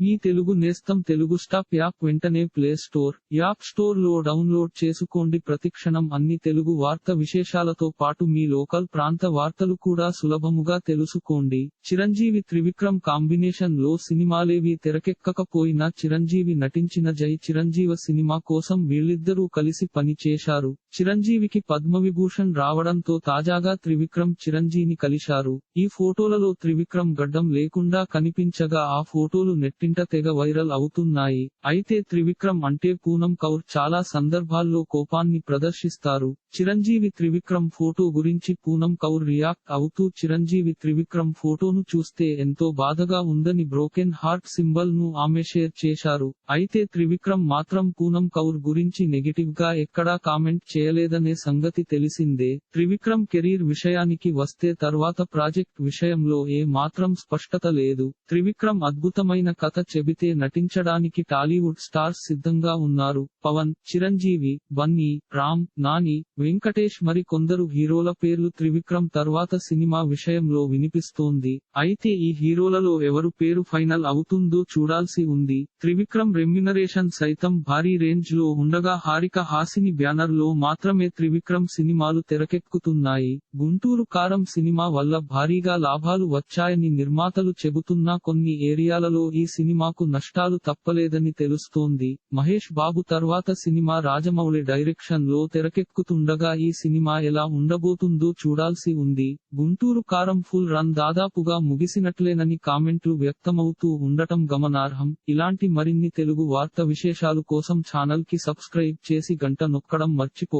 మీ తెలుగు నేస్తం Telugu stop app వెంటనే play store app స్టోర్లో డౌన్లోడ్ చేసుకోండి. ప్రతిక్షణం అన్ని తెలుగు వార్త విశేషాలతో పాటు మీ లోకల్ ప్రాంత వార్తలు కూడా సులభముగా తెలుసుకోండి. చిరంజీవి త్రివిక్రమ్ కాంబినేషన్లో సినిమాలేవి తెరకెక్కకపోయినా చిరంజీవి నటించిన జై చిరంజీవ సినిమా కోసం వీళ్ళిద్దరూ కలిసి పని చేశారు చిరంజీవికి పద్మవిభూషణ్ రావడంతో తాజాగా త్రివిక్రమ్ చిరంజీని కలిశారు. ఈ ఫోటోలలో త్రివిక్రమ్ గడ్డం లేకుండా కనిపించగా ఆ ఫోటోలు నెట్టింట తెగ వైరల్ అవుతున్నాయి. అయితే త్రివిక్రమ్ అంటే పూనం కౌర్ చాలా సందర్భాల్లో కోపాన్ని ప్రదర్శిస్తారు. చిరంజీవి త్రివిక్రమ్ ఫోటో గురించి పూనం కౌర్ రియాక్ట్ అవుతూ చిరంజీవి త్రివిక్రమ్ ఫోటోను చూస్తే ఎంతో బాధగా ఉందని బ్రోకెన్ హార్ట్ సింబల్ను ఆమె షేర్ చేశారు. అయితే త్రివిక్రమ్ మాత్రం పూనం కౌర్ గురించి నెగిటివ్గా ఎక్కడా కామెంట్ చేయలేదనే సంగతి తెలిసిందే. త్రివిక్రమ్ కెరీర్ విషయానికి వస్తే తర్వాత ప్రాజెక్ట్ విషయంలో ఏ మాత్రం స్పష్టత లేదు. త్రివిక్రమ్ అద్భుతమైన కథ చెబితే నటించడానికి టాలీవుడ్ స్టార్స్ సిద్ధంగా ఉన్నారు. పవన్ చిరంజీవి బన్నీ రామ్ నాని వెంకటేష్ మరి కొందరు హీరోల పేర్లు త్రివిక్రమ్ తర్వాత సినిమా విషయంలో వినిపిస్తోంది. అయితే ఈ హీరోలలో ఎవరు పేరు ఫైనల్ అవుతుందో చూడాల్సి ఉంది. త్రివిక్రమ్ రెమ్యునరేషన్ సైతం భారీ రేంజ్లో ఉండగా హారిక హాసిని బ్యానర్లో మాత్రమే త్రివిక్రమ్ సినిమాలు తెరకెక్కుతున్నాయి. గుంటూరు కారం సినిమా వల్ల భారీగా లాభాలు వచ్చాయని నిర్మాతలు చెబుతున్నా కొన్ని ఏరియాలలో ఈ సినిమాకు నష్టాలు తప్పలేదని తెలుస్తోంది. మహేష్ బాబు తర్వాత సినిమా రాజమౌళి డైరెక్షన్లో తెరకెక్కుతుండగా ఈ సినిమా ఎలా ఉండబోతుందో చూడాల్సి ఉంది. గుంటూరు కారం ఫుల్ రన్ దాదాపుగా ముగిసినట్లేనని కామెంట్లు వ్యక్తమవుతూ ఉండటం గమనార్హం. ఇలాంటి మరిన్ని తెలుగు వార్త విశేషాలు కోసం ఛానల్కి సబ్స్క్రైబ్ చేసి గంట నొక్కడం మర్చిపో